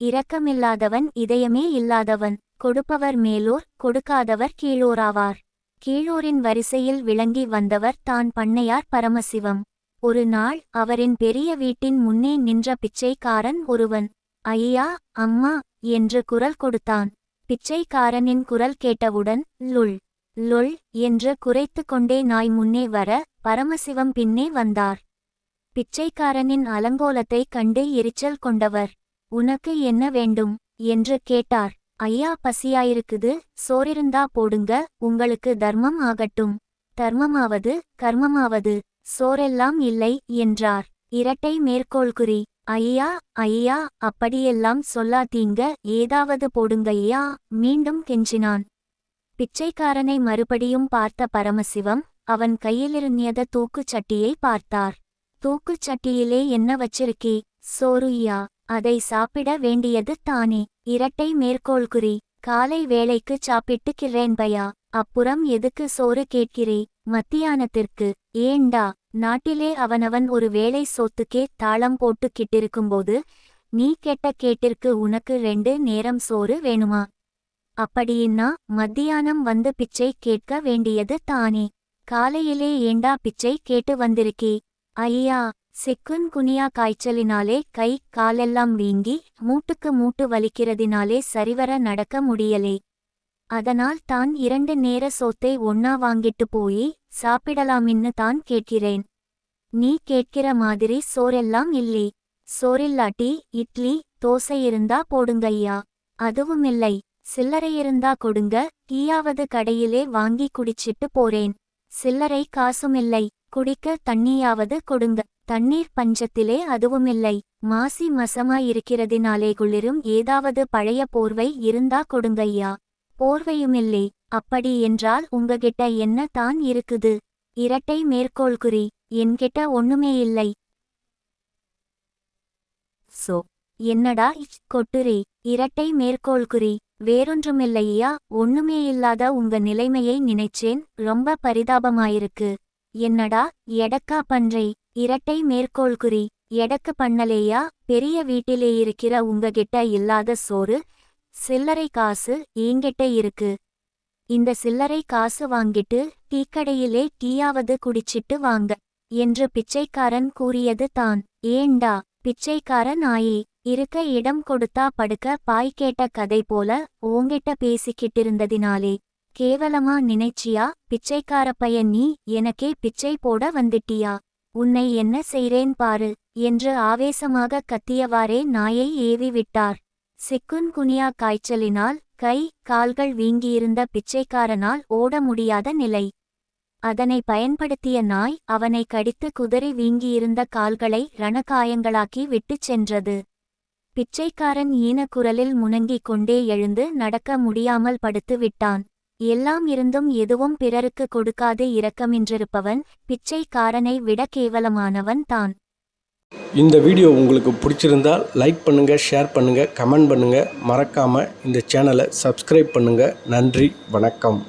இரக்கமில்லாதவன் இதயமே இல்லாதவன் கொடுப்பவர் மேலோர் கொடுக்காதவர் கீழோராவார். கீழோரின் வரிசையில் விளங்கி வந்தவர் தான் பண்ணையார் பரமசிவம். ஒரு நாள் அவரின் பெரிய வீட்டின் முன்னே நின்ற பிச்சைக்காரன் ஒருவன் ஐயா அம்மா என்று குரல் கொடுத்தான். பிச்சைக்காரனின் குரல் கேட்டவுடன் லுள் லொள் என்று குறைத்து கொண்டே நாய் முன்னே வர பரமசிவம் பின்னே வந்தார். பிச்சைக்காரனின் அலங்கோலத்தைக் கண்டு எரிச்சல் கொண்டவர் உனக்கு என்ன வேண்டும்? என்று கேட்டார். ஐயா பசியாயிருக்குது. சோறிருந்தா போடுங்க. உங்களுக்கு தர்மம் ஆகட்டும். தர்மமாவது கர்மமாவது. சோரெல்லாம் இல்லை என்றார். இரட்டை மேற்கோள்குறி. ஐயா ஐயா அப்படியெல்லாம் சொல்லாதீங்க. ஏதாவது போடுங்கய்யா மீண்டும் கெஞ்சினான். பிச்சைக்காரனை மறுபடியும் பார்த்த பரமசிவம் அவன் கையிலிருந்தியத தூக்குச்சட்டியை பார்த்தார். தூக்குச் சட்டியிலே என்ன வச்சிருக்கே? சோறுய்யா அதை சாப்பிட வேண்டியது தானே. இரட்டை மேற்கோள்குறி காலை வேளைக்கு சாப்பிட்டுக்கிறேன் பயா. அப்புறம் எதுக்கு சோறு கேட்கிறே? மத்தியானத்திற்கு. ஏண்டா? நாட்டிலே அவனவன் ஒரு வேளை சோத்துக்கே தாளம் போட்டுக்கிட்டிருக்கும்போது நீ கெட்ட கேட்டிற்கு உனக்கு ரெண்டு நேரம் சோறு வேணுமா? அப்படியின்னா மத்தியானம் வந்து பிச்சை கேட்க வேண்டியது தானே. காலையிலே ஏண்டா பிச்சை கேட்டு வந்திருக்கே? ஐயா சிக்குன் குனியா காய்ச்சலினாலே கை காலெல்லாம் வீங்கி மூட்டுக்கு மூட்டு வலிக்கிறதினாலே சரிவர நடக்க முடியலே. அதனால் தான் இரண்டு நேர சோத்தை ஒன்னா வாங்கிட்டு போய் சாப்பிடலாமின்னு தான் கேட்கிறேன். நீ கேட்கிற மாதிரி சோறெல்லாம் இல்லை. சோறில்லாட்டி இட்லி தோசை இருந்தா போடுங்கய்யா அதுவுமில்லை சில்லறையிருந்தா கொடுங்க டீயாவது கடையிலே வாங்கி குடிச்சிட்டு போறேன். சில்லறை காசுமில்லை குடிக்க தண்ணியாவது கொடுங்க. தண்ணீர் பஞ்சத்திலே அதுவுமில்லை. மாசி மசமாயிருக்கிறதினாலே குளிரும் ஏதாவது பழைய போர்வை இருந்தா கொடுங்கய்யா. போர்வையுமில்லே. அப்படி என்றால் உங்ககிட்ட என்ன தான் இருக்குது? இரட்டை மேற்கோள் குறி. என்கிட்ட ஒண்ணுமே இல்லை. சோ என்னடா இச் கொட்டுரே இரட்டை மேற்கோள்குறி வேறொன்றுமில்லையா ஒண்ணுமே இல்லாத உங்க நிலைமையை நினைச்சேன். ரொம்ப பரிதாபமாயிருக்கு. என்னடா எடக்கா பன்றே இரட்டை மேற்கோள் குறி எடக்கு பண்ணலேயா பெரிய வீட்டிலே இருக்கிற உங்ககிட்ட இல்லாத சோறு சில்லறை காசு ஏங்கிட்ட இருக்கு. இந்த சில்லறை காசு வாங்கிட்டு டீக்கடையிலே டீயாவது குடிச்சிட்டு வாங்க என்று பிச்சைக்காரன் கூறியது தான். ஏண்டா பிச்சைக்காரன் ஆயே இருக்க இடம் கொடுத்தா படுக்க பாய் கேட்ட கதை போல ஓங்கிட்ட பேசிக்கிட்டிருந்ததினாலே கேவலமா நினைச்சியா? பிச்சைக்கார பையன் நீ எனக்கே பிச்சை போட வந்துட்டியா? உன்னை என்ன செய்றேன் பாரு என்று ஆவேசமாக கத்தியவாறே நாயை ஏவி விட்டார் சிக்குன் குனியா காய்ச்சலினால் கை கால்கள் வீங்கியிருந்த பிச்சைக்காரனால் ஓட முடியாத நிலை. அதனை பயன்படுத்திய நாய் அவனை கடித்து குதறி வீங்கியிருந்த கால்களை ரணகாயங்களாக்கி விட்டுச் சென்றது. பிச்சைக்காரன் ஈனக்குரலில் முணங்கிக் கொண்டே எழுந்து நடக்க முடியாமல் படுத்து விட்டான் எல்லாம் இருந்தும் எதுவும் பிறருக்கு கொடுக்காது இரக்கமின்றிருப்பவன் பிச்சைக்காரனை விட கேவலமானவன் தான். இந்த வீடியோ உங்களுக்கு பிடிச்சிருந்தால் லைக் பண்ணுங்கள் ஷேர் பண்ணுங்கள் கமெண்ட் பண்ணுங்கள் மறக்காமல் இந்த சேனலை சப்ஸ்கிரைப் பண்ணுங்கள் நன்றி வணக்கம்.